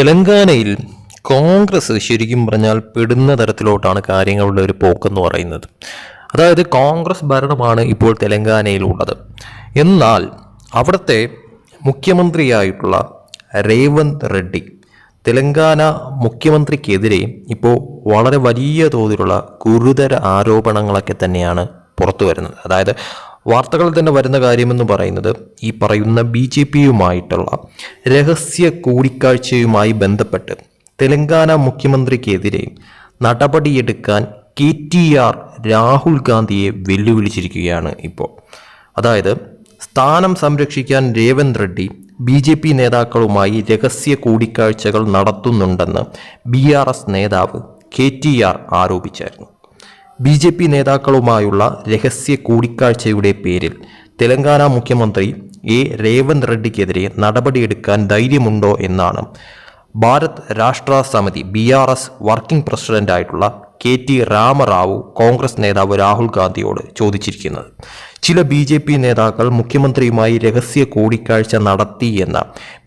തെലങ്കാനയിൽ കോൺഗ്രസ് ശരിക്കും പറഞ്ഞാൽ പെടുന്ന തരത്തിലോട്ടാണ് കാര്യങ്ങളുടെ ഒരു പോക്കെന്ന് പറയുന്നത്. അതായത് കോൺഗ്രസ് ഭരണമാണ് ഇപ്പോൾ തെലങ്കാനയിലുള്ളത്. എന്നാൽ അവിടുത്തെ മുഖ്യമന്ത്രിയായിട്ടുള്ള രേവന്ത് റെഡ്ഡി തെലങ്കാന മുഖ്യമന്ത്രിക്കെതിരെ ഇപ്പോൾ വളരെ വലിയ തോതിലുള്ള ഗുരുതര ആരോപണങ്ങളൊക്കെ തന്നെയാണ് പുറത്തു വരുന്നത് അതായത് വാർത്തകളിൽ തന്നെ വരുന്ന കാര്യമെന്ന് പറയുന്നത് ഈ പറയുന്ന ബി ജെ പിയുമായിട്ടുള്ള രഹസ്യ കൂടിക്കാഴ്ചയുമായി ബന്ധപ്പെട്ട് തെലങ്കാന മുഖ്യമന്ത്രിക്കെതിരെ നടപടിയെടുക്കാൻ കെ ടി ആർ രാഹുൽ ഗാന്ധിയെ വെല്ലുവിളിച്ചിരിക്കുകയാണ് ഇപ്പോൾ. അതായത് സ്ഥാനം സംരക്ഷിക്കാൻ Revanth Reddy B J P നേതാക്കളുമായി രഹസ്യ കൂടിക്കാഴ്ചകൾ നടത്തുന്നുണ്ടെന്ന് ബി ആർ എസ് നേതാവ് കെ ടി ആർ ആരോപിച്ചായിരുന്നു. ബി ജെ പി നേതാക്കളുമായുള്ള രഹസ്യ കൂടിക്കാഴ്ചയുടെ പേരിൽ തെലങ്കാന മുഖ്യമന്ത്രി എ രേവന്ത് റെഡ്ഡിക്കെതിരെ നടപടിയെടുക്കാൻ ധൈര്യമുണ്ടോ എന്നാണ്. Bharat Rashtra Samithi B R S working പ്രസിഡന്റായിട്ടുള്ള K T Rama Rao Congress നേതാവ് രാഹുൽ ഗാന്ധിയോട് ചോദിച്ചിരിക്കുന്നത്. ചില ബി ജെ പി നേതാക്കൾ മുഖ്യമന്ത്രിയുമായി രഹസ്യ കൂടിക്കാഴ്ച നടത്തിയെന്ന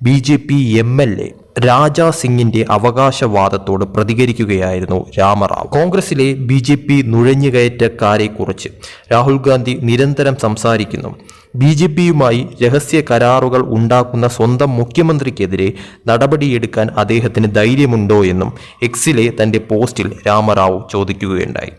B J P M L A Raja സിംഗിന്റെ അവകാശവാദത്തോട് പ്രതികരിക്കുകയായിരുന്നു രാമറാവ്. കോൺഗ്രസിലെ ബി ജെ പി നുഴഞ്ഞുകയറ്റക്കാരെക്കുറിച്ച് രാഹുൽ ഗാന്ധി നിരന്തരം സംസാരിക്കുന്നു. ബി ജെ പിയുമായി രഹസ്യ കരാറുകൾ ഉണ്ടാക്കുന്ന സ്വന്തം മുഖ്യമന്ത്രിക്കെതിരെ നടപടിയെടുക്കാൻ അദ്ദേഹത്തിന് ധൈര്യമുണ്ടോ എന്നും എക്സിലെ തന്റെ പോസ്റ്റിൽ രാമറാവു ചോദിക്കുകയുണ്ടായി.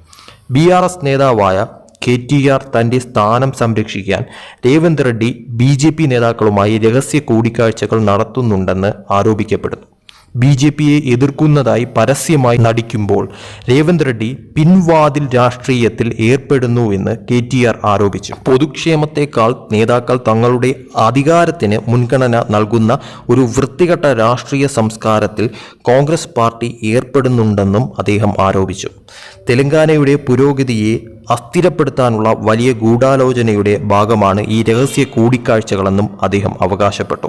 ബി ആർ എസ് നേതാവായ കെ ടി ആർ തന്റെ സ്ഥാനം സംരക്ഷിക്കാൻ Revanth Reddy B J P നേതാക്കളുമായി രഹസ്യ കൂടിക്കാഴ്ചകൾ നടത്തുന്നുണ്ടെന്ന് ആരോപിക്കപ്പെടുന്നു. ബി ജെ പിയെ എതിർക്കുന്നതായി പരസ്യമായി നടിക്കുമ്പോൾ രേവന്ത് റെഡ്ഡി പിൻവാതിൽ രാഷ്ട്രീയത്തിൽ ഏർപ്പെടുന്നു എന്ന് കെ ടി ആർ ആരോപിച്ചു. പൊതുക്ഷേമത്തെക്കാൾ നേതാക്കൾ തങ്ങളുടെ അധികാരത്തിന് മുൻഗണന നൽകുന്ന ഒരു വൃത്തികെട്ട രാഷ്ട്രീയ സംസ്കാരത്തിൽ കോൺഗ്രസ് പാർട്ടി ഏർപ്പെടുന്നുണ്ടെന്നും അദ്ദേഹം ആരോപിച്ചു. തെലങ്കാനയുടെ പുരോഗതിയെ അസ്ഥിരപ്പെടുത്താനുള്ള വലിയ ഗൂഢാലോചനയുടെ ഭാഗമാണ് ഈ രഹസ്യ കൂടിക്കാഴ്ചകളെന്നും അദ്ദേഹം അവകാശപ്പെട്ടു.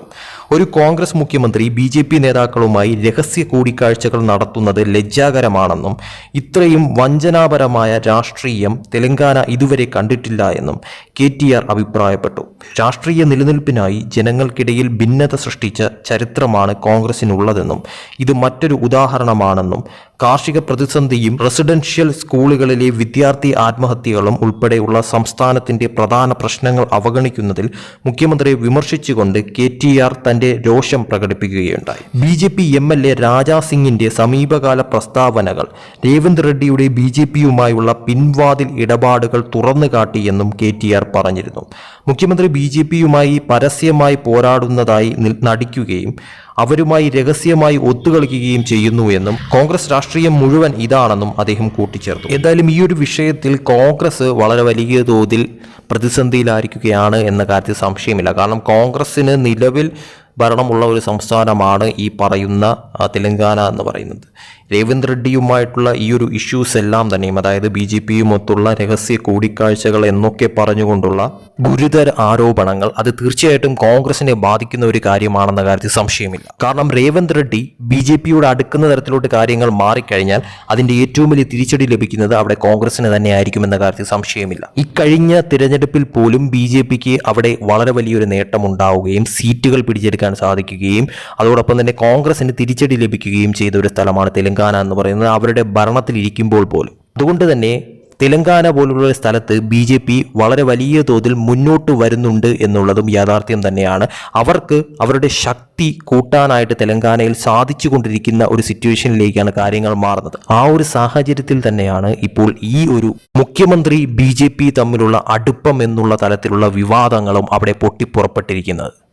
ഒരു കോൺഗ്രസ് മുഖ്യമന്ത്രി ബി ജെ പി നേതാക്കളുമായി രഹസ്യ കൂടിക്കാഴ്ചകൾ നടത്തുന്നത് ലജ്ജാകരമാണെന്നും ഇത്രയും വഞ്ചനാപരമായ രാഷ്ട്രീയം തെലങ്കാന ഇതുവരെ കണ്ടിട്ടില്ല എന്നും കെ ടി ആർ അഭിപ്രായപ്പെട്ടു. രാഷ്ട്രീയ നിലനിൽപ്പിനായി ജനങ്ങൾക്കിടയിൽ ഭിന്നത സൃഷ്ടിച്ച ചരിത്രമാണ് കോൺഗ്രസിനുള്ളതെന്നും ഇത് മറ്റൊരു ഉദാഹരണമാണെന്നും കാർഷിക പ്രതിസന്ധിയും റെസിഡൻഷ്യൽ സ്കൂളുകളിലെ വിദ്യാർത്ഥി ആത്മഹത്യകളും ഉൾപ്പെടെയുള്ള സംസ്ഥാനത്തിന്റെ പ്രധാന പ്രശ്നങ്ങൾ അവഗണിക്കുന്നതിൽ മുഖ്യമന്ത്രിയെ വിമർശിച്ചുകൊണ്ട് കെ ടി ആർ തന്റെ രോഷം പ്രകടിപ്പിക്കുകയുണ്ടായി. B J P M L A Raja സിംഗിന്റെ സമീപകാല പ്രസ്താവനകൾ രേവന്ത് റെഡ്ഡിയുടെ ബി ജെ പിയുമായുള്ള പിൻവാതിൽ ഇടപാടുകൾ തുറന്നു കാട്ടിയെന്നും കെ ടി ആർ പറഞ്ഞിരുന്നു. മുഖ്യമന്ത്രി ബി ജെ പിയുമായി പരസ്യമായി പോരാടുന്നതായി നടിക്കുകയും അവരുമായി രഹസ്യമായി ഒത്തുകളിക്കുകയും ചെയ്യുന്നു എന്നും കോൺഗ്രസ് രാഷ്ട്രീയം മുഴുവൻ ഇതാണെന്നും അദ്ദേഹം കൂട്ടിച്ചേർത്തു. എന്തായാലും ഈ ഒരു വിഷയത്തിൽ കോൺഗ്രസ് വളരെ വലിയ തോതിൽ പ്രതിസന്ധിയിലായിരിക്കുകയാണ് എന്ന കാര്യത്തിൽ സംശയമില്ല. കാരണം കോൺഗ്രസ്സിന് നിലവിൽ ഭരണമുള്ള ഒരു സംസ്ഥാനമാണ് ഈ പറയുന്ന തെലങ്കാന എന്ന് പറയുന്നത്. രേവന്ത് റെഡ്ഡിയുമായിട്ടുള്ള ഈ ഒരു ഇഷ്യൂസ് എല്ലാം തന്നെയും അതായത് ബി ജെ പിയുമൊത്തുള്ള രഹസ്യ കൂടിക്കാഴ്ചകൾ എന്നൊക്കെ പറഞ്ഞുകൊണ്ടുള്ള ഗുരുതര ആരോപണങ്ങൾ അത് തീർച്ചയായിട്ടും കോൺഗ്രസിനെ ബാധിക്കുന്ന ഒരു കാര്യമാണെന്ന കാര്യത്തിൽ സംശയമില്ല. കാരണം രേവന്ത് റെഡ്ഡി ബി ജെ പിയോട് അടുക്കുന്ന തരത്തിലോട്ട് കാര്യങ്ങൾ മാറിക്കഴിഞ്ഞാൽ അതിന്റെ ഏറ്റവും വലിയ തിരിച്ചടി ലഭിക്കുന്നത് അവിടെ കോൺഗ്രസിന് തന്നെ ആയിരിക്കുമെന്ന കാര്യത്തിൽ സംശയമില്ല. ഇക്കഴിഞ്ഞ തിരഞ്ഞെടുപ്പിൽ പോലും ബി ജെ പിക്ക് അവിടെ വളരെ വലിയൊരു നേട്ടം ഉണ്ടാവുകയും സീറ്റുകൾ പിടിച്ചെടുക്കാൻ സാധിക്കുകയും അതോടൊപ്പം തന്നെ കോൺഗ്രസിന് തിരിച്ചടി ലഭിക്കുകയും ചെയ്ത ഒരു സ്ഥലമാണ് തെലങ്കാന എന്ന് പറയുന്നത് അവരുടെ ഭരണത്തിലിരിക്കുമ്പോൾ പോലും. അതുകൊണ്ട് തന്നെ തെലങ്കാന പോലുള്ള സ്ഥലത്ത് ബി ജെ പി വളരെ വലിയ തോതിൽ മുന്നോട്ട് വരുന്നുണ്ട് എന്നുള്ളതും യാഥാർത്ഥ്യം തന്നെയാണ്. അവർക്ക് അവരുടെ ശക്തി കൂട്ടാനായിട്ട് തെലങ്കാനയിൽ സാധിച്ചു കൊണ്ടിരിക്കുന്ന ഒരു സിറ്റുവേഷനിലേക്കാണ് കാര്യങ്ങൾ മാറുന്നത്. ആ ഒരു സാഹചര്യത്തിൽ തന്നെയാണ് ഇപ്പോൾ ഈ ഒരു മുഖ്യമന്ത്രി ബി തമ്മിലുള്ള അടുപ്പം എന്നുള്ള തലത്തിലുള്ള വിവാദങ്ങളും അവിടെ പൊട്ടിപ്പുറപ്പെട്ടിരിക്കുന്നത്.